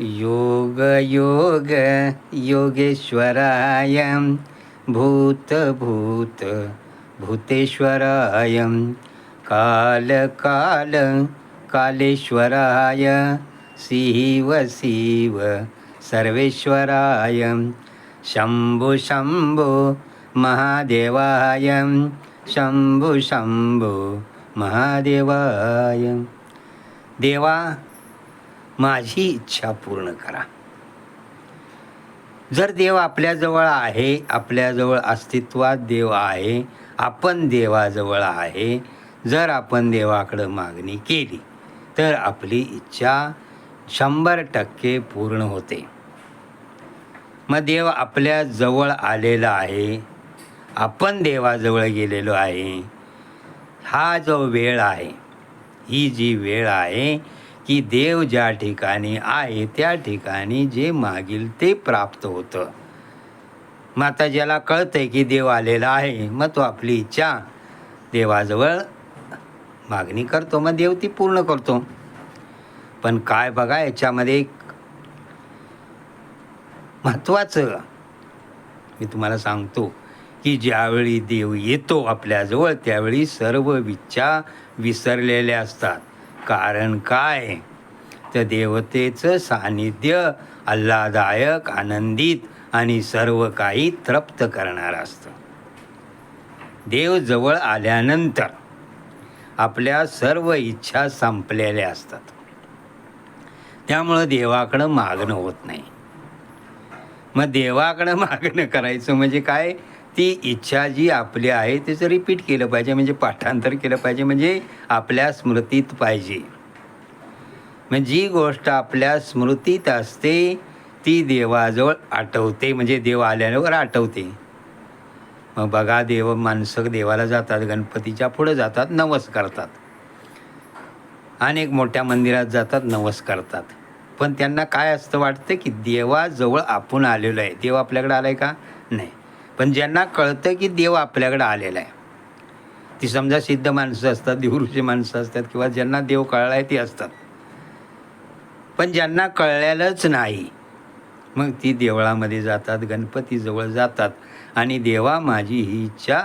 योग योग योगेश्वराय भूत भूत भूतेश्वराय काल काल कालेश्वराय शिव शिव सर्वेश्वराय शंभु शंभु महादेवाय शंभु शंभु महादेवाय। देवा माझी इच्छा पूर्ण करा. जर देव आपल्याजवळ आहे आपल्याजवळ अस्तित्वात देव आहे आपण देवाजवळ आहे जर आपण देवाकडं मागणी केली तर आपली इच्छा शंभर टक्के पूर्ण होते. मग देव आपल्या जवळ आलेला आहे आपण देवाजवळ गेलेलो आहे हा जो वेळ आहे ही जी वेळ आहे की देव ज्या ठिकाणी आहे त्या ठिकाणी जे मागील ते प्राप्त होतं. मग आता ज्याला कळतंय की देव आलेला आहे मग तो आपली इच्छा देवाजवळ मागणी करतो मग देव ती पूर्ण करतो. पण काय बघा याच्यामध्ये एक महत्त्वाचं मी तुम्हाला सांगतो की ज्यावेळी देव येतो आपल्याजवळ त्यावेळी सर्व इच्छा विसरलेल्या असतात. कारण काय? तर देवतेचं सान्निध्य आल्हादायक आनंदित आणि सर्व काही तृप्त करणारं असतं. देव जवळ आल्यानंतर आपल्या सर्व इच्छा संपलेल्या असतात. त्यामुळं देवाकडं मागणं होत नाही. मग देवाकडं मागणं करायचं म्हणजे काय? ती इच्छा जी आपली आहे त्याचं रिपीट केलं पाहिजे म्हणजे पाठांतर केलं पाहिजे म्हणजे आपल्या स्मृतीत पाहिजे. मग जी गोष्ट आपल्या स्मृतीत असते ती देवाजवळ आठवते म्हणजे देव आल्यावर आठवते. मग बघा देव माणसं देवाला जातात गणपतीच्या पुढं जातात नवस करतात. अनेक मोठ्या मंदिरात जातात नवस करतात. पण त्यांना काय असतं वाटतं की देवाजवळ आपण आलेलो आहे. देव आपल्याकडे आला आहे का? नाही. पण ज्यांना कळतं की देव आपल्याकडे आलेला आहे ती समजा सिद्ध माणसं असतात देवऋषी माणसं असतात किंवा ज्यांना देव कळला आहे ती असतात. पण ज्यांना कळलेलंच नाही मग ती देवळामध्ये जातात गणपतीजवळ जातात आणि देवा माझी ही इच्छा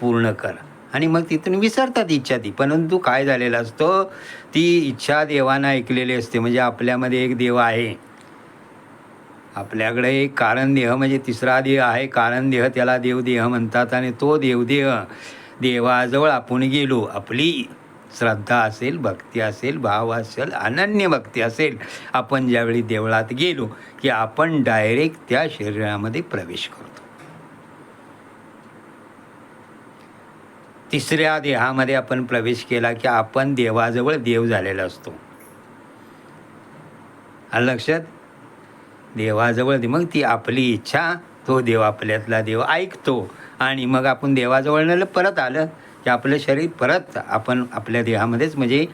पूर्ण कर. आणि मग तिथून विसरतात इच्छा ती परंतु काय झालेलं असतं ती इच्छा देवानं ऐकलेली असते म्हणजे आपल्यामध्ये एक देव आहे. आपल्याकडे एक कारणदेह म्हणजे तिसरा देह आहे. कारणदेह त्याला देवदेह म्हणतात आणि तो देवदेह देवाजवळ आपण गेलो आपली श्रद्धा असेल भक्ती असेल भाव असेल अनन्य भक्ती असेल आपण ज्यावेळी देवळात गेलो की आपण डायरेक्ट त्या शरीरामध्ये प्रवेश करतो. तिसऱ्या देहामध्ये आपण प्रवेश केला की आपण देवाजवळ देव झालेला असतो. लक्षात? देवाजवळ मग ती आपली इच्छा तो देव आपल्यातला देव ऐकतो. आणि मग आपण देवाजवळ नेलं परत आलं की आपलं शरीर परत आपण आपल्या देहामध्येच म्हणजे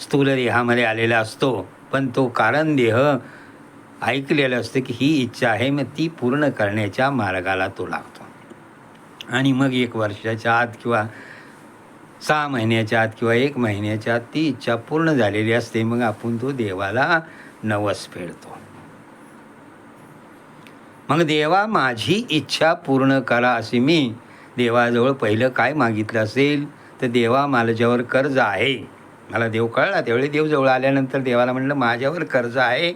स्थूल देहामध्ये आलेला असतो. पण तो कारण देह ऐकलेलं असतं की ही इच्छा आहे मग ती पूर्ण करण्याच्या मार्गाला तो लागतो. आणि मग एक वर्षाच्या आत किंवा सहा महिन्याच्या आत किंवा एक महिन्याच्या आत ती इच्छा पूर्ण झालेली असते. मग आपण तो देवाला नवस फेडतो. मग देवा माझी इच्छा पूर्ण करा असे मी देवाजवळ पहिलं काय मागितलं असेल तर देवा माझ्यावर कर्ज आहे मला देव कळला त्यावेळी देव जवळ आल्यानंतर देवाला म्हटलं माझ्यावर कर्ज आहे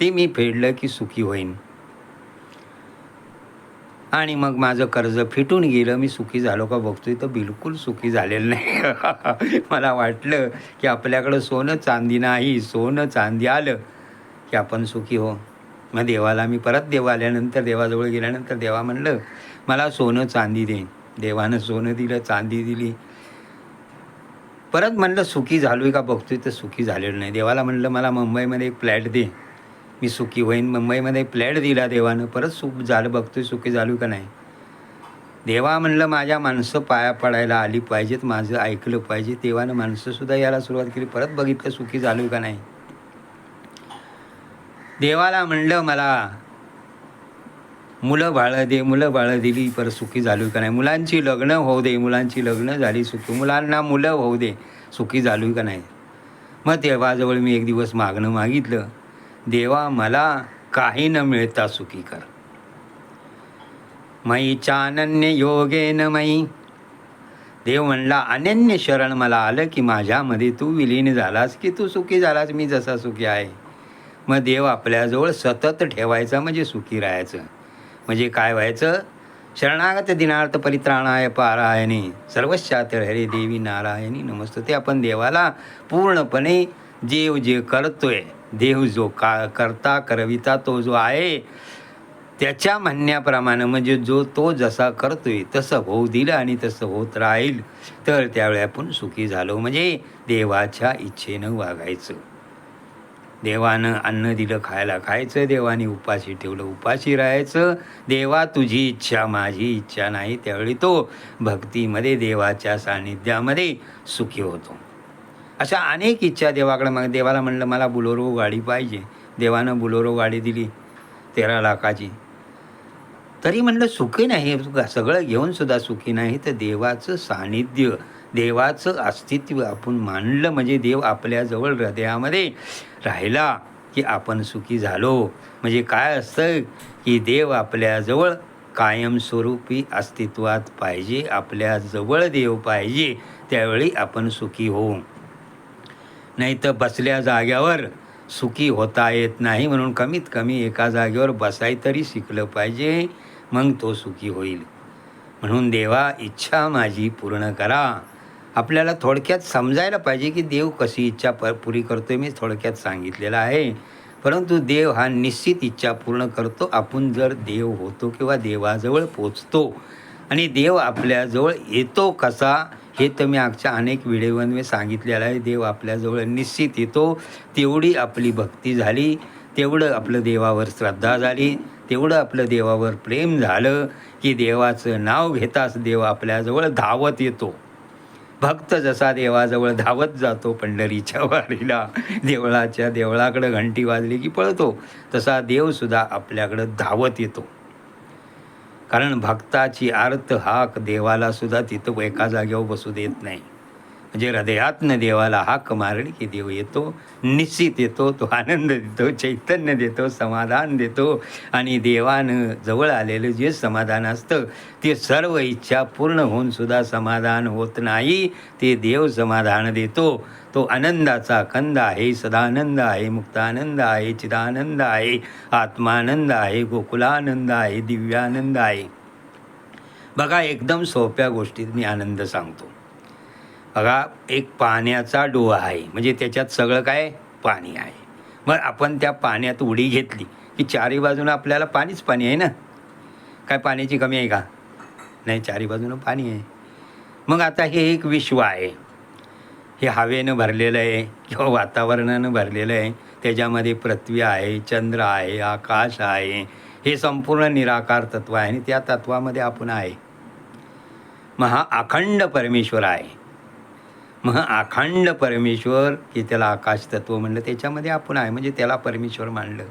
ते मी फेडलं की सुखी होईन. आणि मग माझं कर्ज फिटून गेलं मी सुखी झालो का बघतोय तर बिलकुल सुखी झालेलं नाही. मला वाटलं की आपल्याकडं सोनं चांदी नाही सोनं चांदी आलं की आपण सुखी हो. मग देवाला मी परत देव आल्यानंतर देवाजवळ गेल्यानंतर देवा म्हणलं मला सोनं चांदी दे. देवानं सोनं दिलं चांदी दिली. परत म्हणलं सुखी झालो आहे का बघतोय? तर सुखी झालेलं नाही. देवाला म्हणलं मला मुंबईमध्ये एक फ्लॅट दे. मी सुखी होईन. मुंबईमध्ये फ्लॅट दिला देवानं. परत सुख झालं बघतोय सुखी झालो का नाही. देवा म्हणलं माझ्या माणसं पाया पडायला आली पाहिजेत. माझं ऐकलं पाहिजे. देवानं माणसंसुद्धा यायला सुरुवात केली. परत बघितलं सुखी झालो का नाही? देवाला म्हणलं मला मुलं बाळं दे मुलं बाळं दिली परत सुखी झालो का नाही? मुलांची लग्न होऊ दे मुलांची लग्न झाली सुखी मुलांना मुलं होऊ दे सुखी झालो का नाही? मग देवाजवळ मी एक दिवस मागणं मागितलं देवा मला काही न मिळता सुखी कर. मयी चानन्य योगे न मयी. देव म्हणला अनन्य शरण मला आलं की माझ्यामध्ये तू विलीन झालास की तू सुखी झालास? मी जसा सुखी आहे. मग देव आपल्याजवळ सतत ठेवायचा म्हणजे सुखी राहायचं. म्हणजे काय व्हायचं? शरणागत दिनार्थ परित्राणाय पारायणे. सर्वश्चातर हरे देवी नारायणी नमस्त ते आपण देवाला पूर्णपणे देव जे करतोय देव जो का करता करविता तो जो आहे त्याच्या म्हणण्याप्रमाणे म्हणजे जो तो जसा करतोय तसं होऊ दिलं आणि तसं होत राहील. तर त्यावेळी आपण सुखी झालो. म्हणजे देवाच्या इच्छेनं वागायचं. देवानं अन्न दिलं खायला खायचं देवाने उपाशी ठेवलं उपाशी राहायचं. देवा तुझी इच्छा माझी इच्छा नाही त्यावेळी तो भक्तीमध्ये देवाच्या सान्निध्यामध्ये सुखी होतो. अशा अनेक इच्छा देवाकडे. मग देवाला म्हणलं मला बुलोरो गाडी पाहिजे. देवानं बुलोरो गाडी दिली तेरा लाखाची. तरी म्हणलं सुखी नाही सगळं घेऊन सुद्धा सुखी नाही. तर देवाचं सानिध्य देवाचं अस्तित्व आपण मानलं म्हणजे देव आपल्याजवळ हृदयामध्ये राहिला की आपण सुखी झालो. म्हणजे काय असतं की देव आपल्याजवळ कायमस्वरूपी अस्तित्वात पाहिजे आपल्याजवळ देव पाहिजे त्यावेळी आपण सुखी होऊ. नाही तर बसल्या जाग्यावर सुखी होता येत नाही म्हणून कमीत कमी एका जागेवर बसाय तरी शिकलं पाहिजे मग तो सुखी होईल. म्हणून देवा इच्छा माझी पूर्ण करा. आपल्याला थोडक्यात समजायला पाहिजे की देव कशी इच्छा प पुरी करतो आहे मी थोडक्यात सांगितलेलं आहे. परंतु देव हा निश्चित इच्छा पूर्ण करतो. आपण जर देव होतो किंवा देवाजवळ पोचतो आणि देव आपल्याजवळ येतो कसा हे तर मी आजच्या अनेक व्हिडिओमध्ये सांगितलेलं आहे. देव आपल्याजवळ निश्चित येतो. तेवढी आपली भक्ती झाली. तेवढं आपलं देवावर श्रद्धा झाली. तेवढं आपलं देवावर प्रेम झालं की देवाचं नाव घेताच देव आपल्याजवळ धावत येतो. भक्त जसा देवाजवळ धावत जातो पंढरीच्या वारीला देवळाच्या देवळाकडं घंटी वाजली की पळतो तसा देवसुद्धा आपल्याकडं धावत येतो. कारण भक्ताची आर्त हाक देवाला सुद्धा तिथं एका जागेवर बसू देत नाही. म्हणजे हृदयातनं देवाला हाक मारली की देव येतो निश्चित येतो तो आनंद देतो चैतन्य देतो समाधान देतो. आणि देवानं जवळ आलेलं जे समाधान असतं ते सर्व इच्छा पूर्ण होऊन सुद्धा समाधान होत नाही. ते देव समाधान देतो. तो आनंदाचा कंद आहे सदानंद आहे मुक्तानंद आहे चिदानंद आहे आत्मानंद आहे गोकुलानंद आहे दिव्यानंद आहे. बघा एकदम सोप्या गोष्टीत मी आनंद सांगतो. बघा एक पाण्याचा डोहा आहे. म्हणजे त्याच्यात सगळं काय? पाणी आहे. मग आपण त्या पाण्यात उडी घेतली की चारी बाजूनं आपल्याला पाणीच पाणी आहे ना? काय पाण्याची कमी आहे का? नाही चारी बाजूनं पाणी आहे. मग आता हे एक विश्व आहे. हे हवेनं भरलेलं आहे किंवा वातावरणानं भरलेलं आहे. त्याच्यामध्ये पृथ्वी आहे चंद्र आहे आकाश आहे. हे संपूर्ण निराकार तत्व आहे आणि त्या तत्वामध्ये आपण आहे. मग हा अखंड परमेश्वर आहे. मग अखंड परमेश्वर की त्याला आकाश तत्व म्हणलं त्याच्यामध्ये आपण आहे. म्हणजे त्याला परमेश्वर मानलं.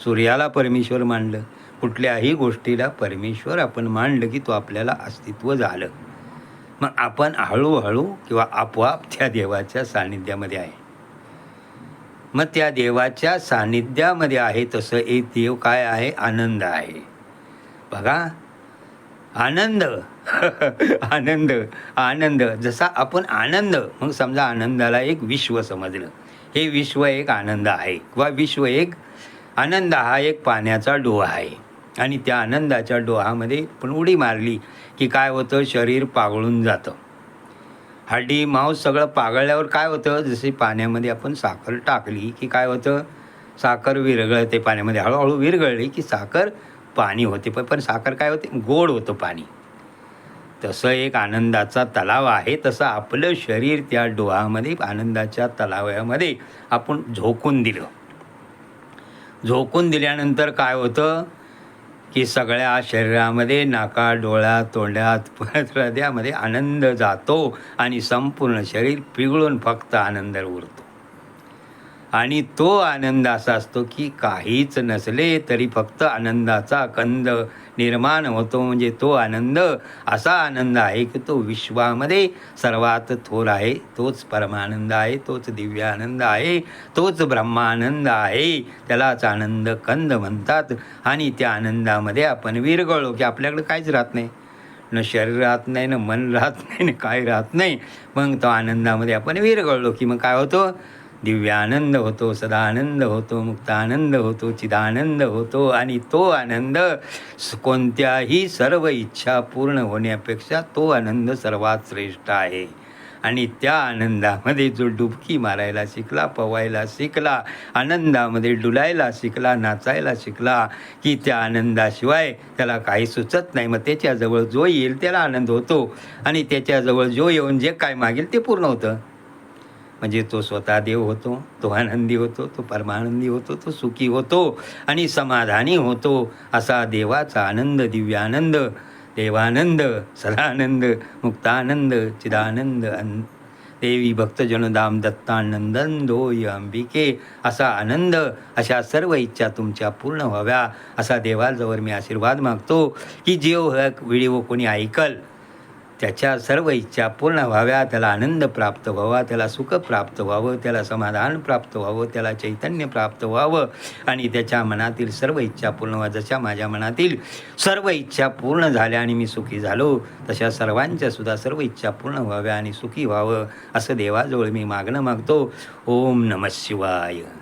सूर्याला परमेश्वर मानलं. कुठल्याही गोष्टीला परमेश्वर आपण मानलं की तो आपल्याला अस्तित्व झालं. मग आपण हळूहळू किंवा आपोआप त्या देवाच्या सान्निध्यामध्ये आहे. मग त्या देवाच्या सान्निध्यामध्ये आहे तसं एक देव काय आहे? आनंद आहे. बघा. आनंद. आनंद आनंद. जसा आपण आनंद मग समजा आनंदाला एक विश्व समजलं. हे विश्व एक आनंद आहे किंवा विश्व एक आनंद हा एक पाण्याचा डोहा आहे. आणि त्या आनंदाच्या डोहामध्ये पण उडी मारली की काय होतं? शरीर पागळून जातं. हड्डी मांस सगळं पागळल्यावर काय होतं? जसे पाण्यामध्ये आपण साखर टाकली की काय होतं? साखर विरघळते पाण्यामध्ये. हळूहळू विरघळली की साखर पाणी होते. पण पण साखर काय होते? गोड होतं पाणी. तसं एक आनंदाचा तलाव आहे तसं आपलं शरीर त्या डोहामध्ये आनंदाच्या तलावामध्ये आपण झोकून दिलं. झोकून दिल्यानंतर काय होतं? की सगळ्या शरीरामध्ये नाका डोळ्यात तोंडात परत हृदयामध्ये आनंद जातो आणि संपूर्ण शरीर पिघळून फक्त आनंद उरतो आणि तो आनंद असा असतो की काहीच नसले तरी फक्त आनंदाचा कंद निर्माण होतो. म्हणजे तो आनंद असा आनंद आहे की तो विश्वामध्ये सर्वात थोर आहे. तोच परमानंद आहे तोच दिव्य आनंद आहे तोच ब्रह्मानंद आहे. त्यालाच आनंद कंद म्हणतात. आणि त्या आनंदामध्ये आपण विरगळलो की आपल्याकडे काहीच राहत नाही. न शरीर राहत नाही न मन राहत नाही न काय राहत नाही. मग तो आनंदामध्ये आपण विरगळलो की मग काय होतं? दिव्यानंद होतो सदानंद होतो मुक्तानंद होतो चिदानंद होतो आणि तो आनंद स- कोणत्याही सर्व इच्छा पूर्ण होण्यापेक्षा तो आनंद सर्वात श्रेष्ठ आहे. आणि त्या आनंदामध्ये जो डुबकी मारायला शिकला पवायला शिकला आनंदामध्ये डुलायला शिकला नाचायला शिकला की त्या आनंदाशिवाय त्याला काही सुचत नाही. मग त्याच्याजवळ जो येईल त्याला आनंद होतो आणि त्याच्याजवळ जो येऊन जे काय मागेल ते पूर्ण होतं. म्हणजे तो स्वतः देव होतो तो आनंदी होतो तो परमानंदी होतो तो सुखी होतो आणि समाधानी होतो असा देवाचा आनंद दिव्यानंद देवानंद सदानंद मुक्तानंद चिदानंद अन देवी भक्तजन दाम दत्तानंदन दोय अंबिके असा आनंद अशा सर्व इच्छा तुमच्या पूर्ण व्हाव्या असा देवाजवळ मी आशीर्वाद मागतो. की जेव हा व्हिडिओ कोणी ऐकल त्याच्या सर्व इच्छा पूर्ण व्हाव्या त्याला आनंद प्राप्त व्हावा त्याला सुख प्राप्त व्हावं त्याला समाधान प्राप्त व्हावं त्याला चैतन्य प्राप्त व्हावं. आणि त्याच्या मनातील सर्व इच्छा पूर्ण व्हा जशा माझ्या मनातील सर्व इच्छा पूर्ण झाल्या आणि मी सुखी झालो तशा सर्वांच्या सुद्धा सर्व इच्छा पूर्ण व्हाव्या आणि सुखी व्हावं असं देवाजवळ मी मागणं मागतो. ओम नमः शिवाय.